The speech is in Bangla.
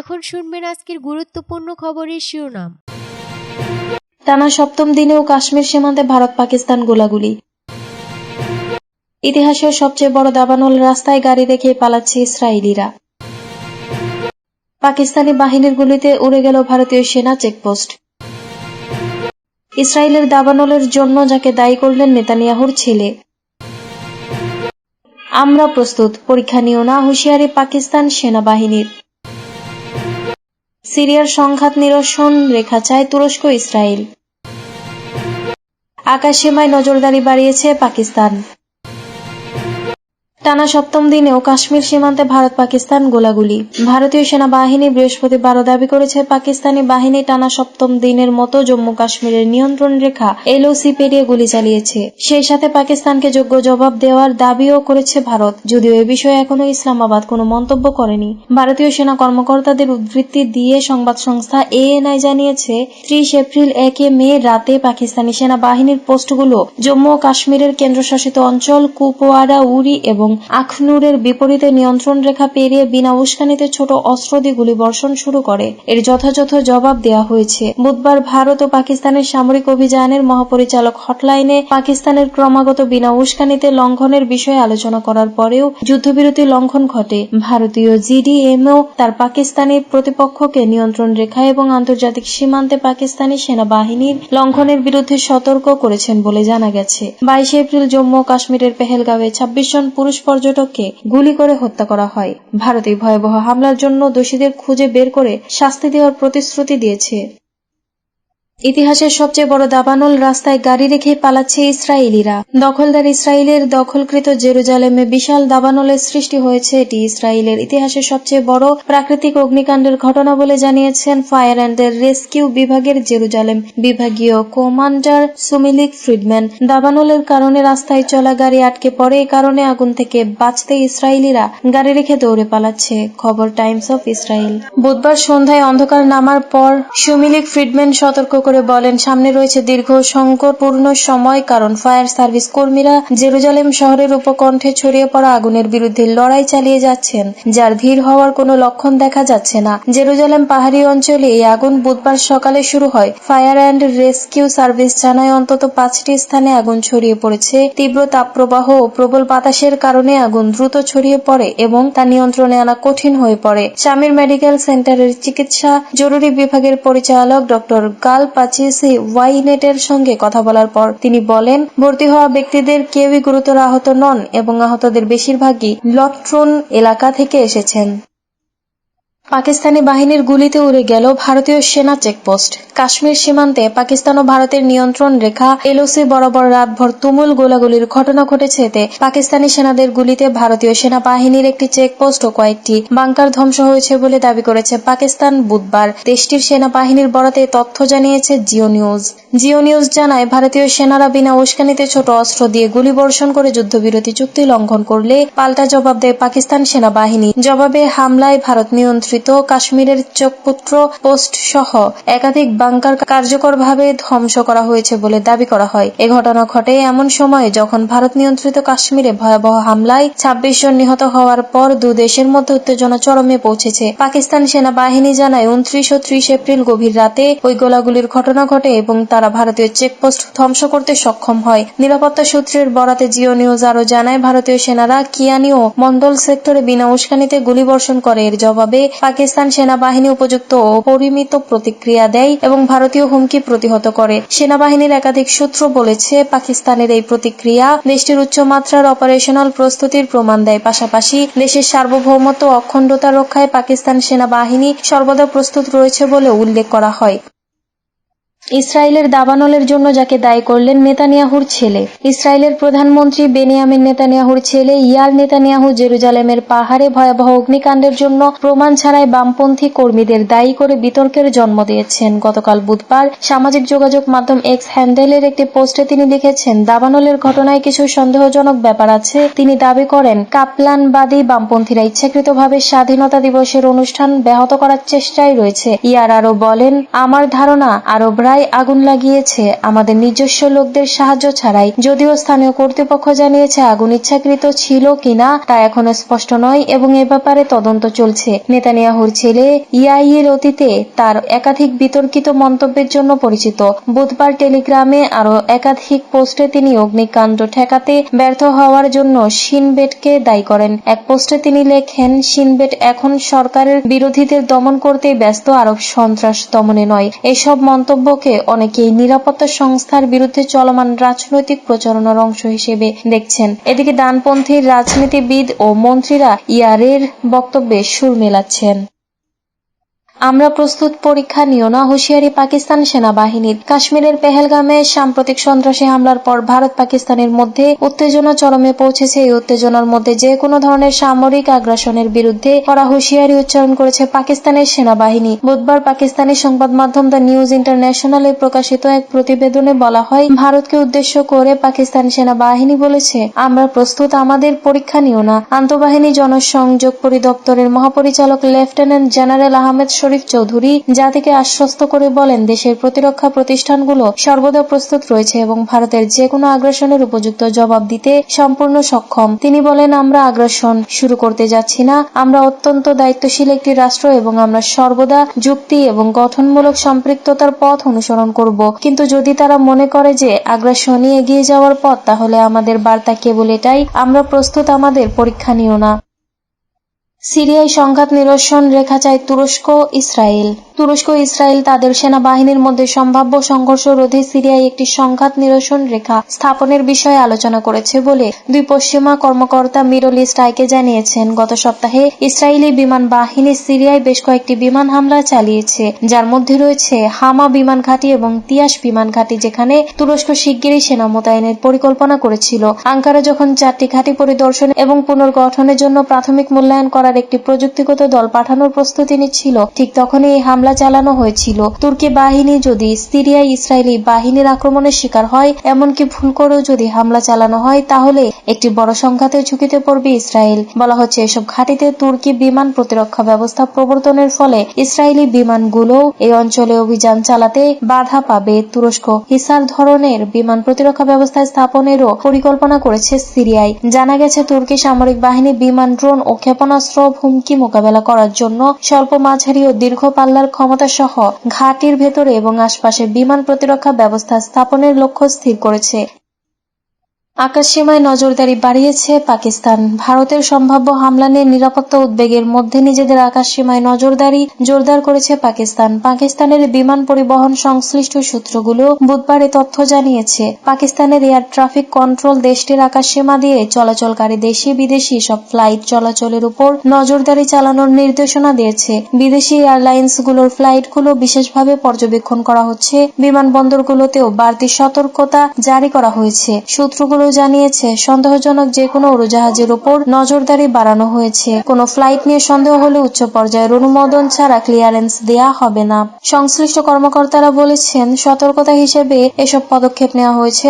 এখন শুনবেন আজকের গুরুত্বপূর্ণ খবরের শিরোনাম। টানা সপ্তম দিনেও কাশ্মীর সীমান্তে ভারত পাকিস্তান গোলাগুলি। ইতিহাসের সবচেয়ে বড় দাবানল রাস্তায় গাড়ি রেখে পালাচ্ছে ইসরায়েলিরা। পাকিস্তানি বাহিনীর গুলিতে উড়ে গেল ভারতীয় সেনা চেকপোস্ট। ইসরায়েলের দাবানলের জন্য যাকে দায়ী করলেন নেতানিয়াহুর ছেলে। আমরা প্রস্তুত, পরীক্ষা নিও না, হুঁশিয়ারি পাকিস্তান সেনাবাহিনীর। সিরিয়ার সংঘাত নিরসন রেখা চায় তুরস্ক ইসরায়েল। আকাশ সীমায় নজরদারি বাড়িয়েছে পাকিস্তান। টানা সপ্তম দিনেও কাশ্মীর সীমান্তে ভারত পাকিস্তান গোলাগুলি। ভারতীয় সেনাবাহিনী বৃহস্পতিবারও দাবি করেছে, পাকিস্তানি বাহিনী টানা সপ্তম দিনের মতো জম্মু কাশ্মীরের নিয়ন্ত্রণ রেখা, এলওসি পেরিয়ে গুলি চালিয়েছে। সেই সাথে পাকিস্তানকে যোগ্য জবাব দেওয়ার দাবিও করেছে ভারত, যদিও এ বিষয়ে এখনও ইসলামাবাদ কোনো মন্তব্য করেনি। ভারতীয় সেনা কর্মকর্তাদের উদ্ধৃতি দিয়ে সংবাদ সংস্থা এএনআই জানিয়েছে, ত্রিশ এপ্রিল একে মে রাতে পাকিস্তানি সেনাবাহিনীর পোস্টগুলো জম্মু ও কাশ্মীরের কেন্দ্রশাসিত অঞ্চল কুপওয়ারা, উরি এবং আখনুরের বিপরীতে নিয়ন্ত্রণ রেখা পেরিয়ে বিনা উস্কানিতে ছোট অস্ত্র দিয়ে গুলিবর্ষণ শুরু করে। এর যথাযথ জবাব দেওয়া হয়েছে। বুধবার ভারত ও পাকিস্তানের সামরিক অভিযানের মহাপরিচালক হটলাইনে পাকিস্তানের ক্রমাগত বিনা উস্কানিতে লঙ্ঘনের বিষয়ে আলোচনা করার পরেও যুদ্ধবিরতি লঙ্ঘন ঘটে। ভারতীয় জিডিএমও তার পাকিস্তানি প্রতিপক্ষকে নিয়ন্ত্রণ রেখা এবং আন্তর্জাতিক সীমান্তে পাকিস্তানি সেনাবাহিনীর লঙ্ঘনের বিরুদ্ধে সতর্ক করেছেন বলে জানা গেছে। বাইশে এপ্রিল জম্মু ও কাশ্মীরের পেহেলগাঁওয়ে ছাব্বিশ জন পুরুষ পর্যটককে গুলি করে হত্যা করা হয়। ভারতে ভয়াবহ হামলার জন্য দোষীদের খুঁজে বের করে শাস্তি দেওয়ার প্রতিশ্রুতি দিয়েছে। ইতিহাসের সবচেয়ে বড় দাবানল রাস্তায় গাড়ি রেখে পালাচ্ছে ইসরায়েলিরা। দখলদার ইসরায়েলের দখলকৃত জেরুজালেমে বিশাল দাবানলের সৃষ্টি হয়েছে। এটি ইসরায়েলের ইতিহাসের সবচেয়ে বড় প্রাকৃতিক অগ্নিকাণ্ডের ঘটনা বলে জানিয়েছেন ফায়ার অ্যান্ড রেস্কিউ বিভাগের জেরুজালেম বিভাগীয় কমান্ডার সুমিলিক ফ্রিডম্যান। দাবানলের কারণে রাস্তায় চলা গাড়ি আটকে পড়ে এই কারণে আগুন থেকে বাঁচতে ইসরায়েলিরা গাড়ি রেখে দৌড়ে পালাচ্ছে, খবর টাইমস অফ ইসরায়েল। বুধবার সন্ধ্যায় অন্ধকার নামার পর সুমিলিক ফ্রিডম্যান সতর্ক করে বলেন, সামনে রয়েছে দীর্ঘ সংকটপূর্ণ সময় কারণ ফায়ার সার্ভিস কর্মীরা জেরুজালেম শহরের উপকণ্ঠে ছড়িয়ে পড়া আগুনের বিরুদ্ধে লড়াই চালিয়ে যাচ্ছেন, যার ধীর হওয়ার কোনো লক্ষণ দেখা যাচ্ছে না। জেরুজালেম পাহাড়ি অঞ্চলে এই আগুন বুধবার সকালে শুরু হয়। ফায়ার অ্যান্ড রেস্কিউ সার্ভিস জানায়, অন্তত পাঁচটি স্থানে আগুন ছড়িয়ে পড়েছে। তীব্র তাপপ্রবাহ ও প্রবল বাতাসের কারণে আগুন দ্রুত ছড়িয়ে পড়ে এবং তা নিয়ন্ত্রণে আনা কঠিন হয়ে পড়ে। স্বামীর মেডিকেল সেন্টারের চিকিৎসা জরুরি বিভাগের পরিচালক ডক্টর গাল পাচিসি ওয়াইনেটের সঙ্গে কথা বলার পর তিনি বলেন, ভর্তি হওয়া ব্যক্তিদের কেউই গুরুতর আহত নন এবং আহতদের বেশিরভাগই লট্রন এলাকা থেকে এসেছেন। পাকিস্তানি বাহিনীর গুলিতে উড়ে গেল ভারতীয় সেনা চেকপোস্ট। কাশ্মীর সীমান্তে পাকিস্তান ও ভারতের নিয়ন্ত্রণ রেখা এলওসি বরাবর রাতভর তুমুল গোলাগুলির ঘটনা ঘটেছে এতে পাকিস্তানি সেনাদের গুলিতে ভারতীয় সেনাবাহিনীর একটি চেকপোস্ট ও কয়েকটি বাংকার ধ্বংস হয়েছে বলে দাবি করেছে পাকিস্তান বুধবার। দেশটির সেনাবাহিনীর বরাতে তথ্য জানিয়েছে জিও নিউজ। জিও নিউজ জানায়, ভারতীয় সেনারা বিনা উস্কানিতে ছোট অস্ত্র দিয়ে গুলিবর্ষণ করে যুদ্ধবিরতি চুক্তি লঙ্ঘন করলে পাল্টা জবাব দেয় পাকিস্তান সেনাবাহিনী। জবাবে হামলায় ভারত নিয়ন্ত্রিত কাশ্মীরের চোখপুত্র পোস্ট সহ একাধিক বাংকার কার্যকরভাবে ধ্বংস করা হয়েছে বলে দাবি করা হয়। এ ঘটনা ঘটে এমন সময়ে যখন ভারত নিয়ন্ত্রিত কাশ্মীরে ভয়াবহ হামলায় ছাব্বিশ জন নিহত হওয়ার পর দু দেশের মধ্যে উত্তেজনা চরমে পৌঁছেছে। পাকিস্তান সেনাবাহিনী জানায়, উনত্রিশ ও ত্রিশ এপ্রিল গভীর রাতে ওই গোলাগুলির ঘটনা ঘটে এবং তারা ভারতীয় চেকপোস্ট ধ্বংস করতে সক্ষম হয়। নিরাপত্তা সূত্রের বরাতে জিও নিউজ আরও জানায়, ভারতীয় সেনারা কিয়ানি ও মন্ডল সেক্টরে বিনা উস্কানিতে গুলিবর্ষণ করে। এর জবাবে পাকিস্তান সেনাবাহিনী উপযুক্ত ও পরিমিত প্রতিক্রিয়া দেয় এবং ভারতীয় হুমকি প্রতিহত করে। সেনাবাহিনীর একাধিক সূত্র বলেছে, পাকিস্তানের এই প্রতিক্রিয়া দেশটির উচ্চমাত্রার অপারেশনাল প্রস্তুতির প্রমাণ দেয়। পাশাপাশি, দেশের সার্বভৌমত্ব অখণ্ডতা রক্ষায় পাকিস্তান সেনাবাহিনী সর্বদা প্রস্তুত রয়েছে বলে উল্লেখ করা হয়। ইসরায়েলের দাবানলের জন্য যাকে দায়ী করলেন নেতানিয়াহুর ছেলে। ইসরায়েলের প্রধানমন্ত্রী বেনিয়ামিন নেতানিয়াহুর ছেলে ইয়ার নেতানিয়াহু জেরুজালেমের পাহাড়ে ভয়াবহ অগ্নিকাণ্ডের জন্য প্রমাণ ছাড়াই বামপন্থী কর্মীদের দায়ী করে বিতর্কের জন্ম দিয়েছেন। গতকাল বুধবার সামাজিক যোগাযোগ মাধ্যম এক্স হ্যান্ডেলের একটি পোস্টে তিনি লিখেছেন, দাবানলের ঘটনায় কিছু সন্দেহজনক ব্যাপার আছে। তিনি দাবি করেন, কাপলানবাদী বামপন্থীরা ইচ্ছাকৃতভাবে স্বাধীনতা দিবসের অনুষ্ঠান ব্যাহত করার চেষ্টায় রয়েছে। ইয়ার আরও বলেন, আমার ধারণা আরবরা চূড়ায় আগুন লাগিয়েছে। আমাদের নিজস্ব লোকদের সাহায্য ছাড়াই। যদিও স্থানীয় কর্তৃপক্ষ জানিয়েছে আগুন ইচ্ছাকৃত ছিল কিনা, তা এখনও স্পষ্ট নয় এবং এ ব্যাপারে তদন্ত চলছে। নেতানিয়াহুর ছেলে ইয়াইয়ের অতীতে তার একাধিক বিতর্কিত মন্তব্যের জন্য পরিচিত। বুধবার টেলিগ্রামে আরও একাধিক পোস্টে তিনি অগ্নিকাণ্ড ঠেকাতে ব্যর্থ হওয়ার জন্য সিনবেটকে দায়ী করেন। এক পোস্টে তিনি লেখেন, সিনবেট এখন সরকারের বিরোধীদের দমন করতে ব্যস্ত আরব সন্ত্রাস দমনে নয়। এসব মন্তব্যকে অনেকেই নিরাপত্তা সংস্থার বিরুদ্ধে চলমান রাজনৈতিক প্রচারণার অংশ হিসেবে দেখছেন। এদিকে ডানপন্থী রাজনীতিবিদ ও মন্ত্রীরা ইয়ারের বক্তব্যে সুর মেলাচ্ছেন। আমরা প্রস্তুত পরীক্ষা নিও না, হুঁশিয়ারি পাকিস্তান সেনাবাহিনীর কাশ্মীরের পেহেলগামে সাম্প্রতিক সন্ত্রাসী হামলার পর ভারত পাকিস্তানের মধ্যে উত্তেজনা চরমে পৌঁছেছে। এই উত্তেজনার মধ্যে যে কোনো ধরনের সামরিক আগ্রাসনের বিরুদ্ধে করা হুঁশিয়ারি উচ্চারণ করেছে পাকিস্তানের সেনাবাহিনী। বুধবার পাকিস্তানি সংবাদ মাধ্যম দ্য নিউজ ইন্টারন্যাশনালে প্রকাশিত এক প্রতিবেদনে বলা হয়, ভারতকে উদ্দেশ্য করে পাকিস্তান সেনাবাহিনী বলেছে, আমরা প্রস্তুত, আমাদের পরীক্ষা নিও না। আন্তঃবাহিনী জনসংযোগ পরিদপ্তরের মহাপরিচালক লেফটেন্যান্ট জেনারেল আহমেদ শরীফ চৌধুরী জাতিকে আশ্বস্ত করে বলেন, দেশের প্রতিরক্ষা প্রতিষ্ঠানগুলো সর্বদা প্রস্তুত রয়েছে এবং ভারতের যে কোনো আগ্রাসনের উপযুক্ত জবাব দিতে সম্পূর্ণ সক্ষম। তিনি বলেন, আমরা আগ্রাসন শুরু করতে যাচ্ছি না। আমরা অত্যন্ত দায়িত্বশীল একটি রাষ্ট্র এবং আমরা সর্বদা যুক্তি এবং গঠনমূলক সম্পৃক্ততার পথ অনুসরণ করব। কিন্তু যদি তারা মনে করে যে আগ্রাসনই এগিয়ে যাওয়ার পথ, তাহলে আমাদের বার্তা কেবল এটাই, আমরা প্রস্তুত, আমাদের পরীক্ষা নিও না। সিরিয়ায় সংঘাত নিরসন রেখা চায় তুরস্ক, ইসরায়েল। তুরস্ক ইসরায়েল তাদের সেনাবাহিনীর মধ্যে সম্ভাব্য সংঘর্ষ রোধে সিরিয়ায় একটি সংঘাত নিরসন রেখা স্থাপনের বিষয়ে আলোচনা করেছে বলে দুই পশ্চিমা কর্মকর্তা মিডল ইস্ট আইকে জানিয়েছেন। গত সপ্তাহে ইসরায়েলি বিমান বাহিনী সিরিয়ায় বেশ কয়েকটি বিমান হামলা চালিয়েছে। যার মধ্যে রয়েছে হামা বিমান ঘাঁটি এবং তিয়াস বিমান ঘাঁটি, যেখানে তুরস্ক শিগগিরই সেনা মোতায়েনের পরিকল্পনা করেছিল। আঙ্কারা যখন চারটি ঘাঁটি পরিদর্শন এবং পুনর্গঠনের জন্য প্রাথমিক মূল্যায়ন করার একটি প্রযুক্তিগত দল পাঠানোর প্রস্তুতি নিচ্ছিল। ঠিক তখনই এই হামলা চালানো হয়েছিল। তুর্কি বাহিনী যদি সিরিয়ায় ইসরায়েলি বাহিনীর আক্রমণের শিকার হয়, এমনকি ভুল করেও যদি হামলা চালানো হয়, তাহলে একটি বড় সংঘাতের ঝুঁকিতে পড়বে ইসরায়েল। বলা হচ্ছে, এসব ঘাঁটিতে তুর্কি বিমান প্রতিরক্ষা ব্যবস্থা প্রবর্তনের ফলে ইসরায়েলি বিমানগুলো এই অঞ্চলে অভিযান চালাতে বাধা পাবে। তুরস্ক হিসার ধরনের বিমান প্রতিরক্ষা ব্যবস্থা স্থাপনেরও পরিকল্পনা করেছে সিরিয়ায়। জানা গেছে, তুর্কি সামরিক বাহিনী বিমান, ড্রোন ও ক্ষেপণাস্ত্র হুমকি মোকাবেলা করার জন্য স্বল্প মাঝারি ও দীর্ঘ পাল্লার ক্ষমতা সহ ঘাটির ভেতরে এবং আশপাশে বিমান প্রতিরক্ষা ব্যবস্থা স্থাপনের লক্ষ্য স্থির করেছে। আকাশসীমায় নজরদারি বাড়িয়েছে পাকিস্তান। ভারতের সম্ভাব্য হামলা নিয়ে নিরাপত্তা উদ্বেগের মধ্যে নিজেদের আকাশসীমায় নজরদারি জোরদার করেছে পাকিস্তান। পাকিস্তানের বিমান পরিবহন সংশ্লিষ্ট সূত্রগুলো বুধবার এ তথ্য জানিয়েছে। পাকিস্তানের এয়ার ট্রাফিক কন্ট্রোল দেশটির আকাশসীমা দিয়ে চলাচলকারী দেশি বিদেশি সব ফ্লাইট চলাচলের উপর নজরদারি চালানোর নির্দেশনা দিয়েছে। বিদেশি এয়ারলাইন্সগুলোর ফ্লাইটগুলো বিশেষভাবে পর্যবেক্ষণ করা হচ্ছে। বিমানবন্দরগুলোতেও বাড়তি সতর্কতা জারি করা হয়েছে। সূত্রগুলো জানিয়েছে, সন্দেহজনক যে কোনো উড়োজাহাজের উপর নজরদারি বাড়ানো হয়েছে। কোনো ফ্লাইট নিয়ে সন্দেহ হলে উচ্চ পর্যায়ের অনুমোদন ছাড়া ক্লিয়ারেন্স দেয়া হবে না। সংশ্লিষ্ট কর্মকর্তারা বলেছেন, সতর্কতা হিসেবে এসব পদক্ষেপ নেওয়া হয়েছে।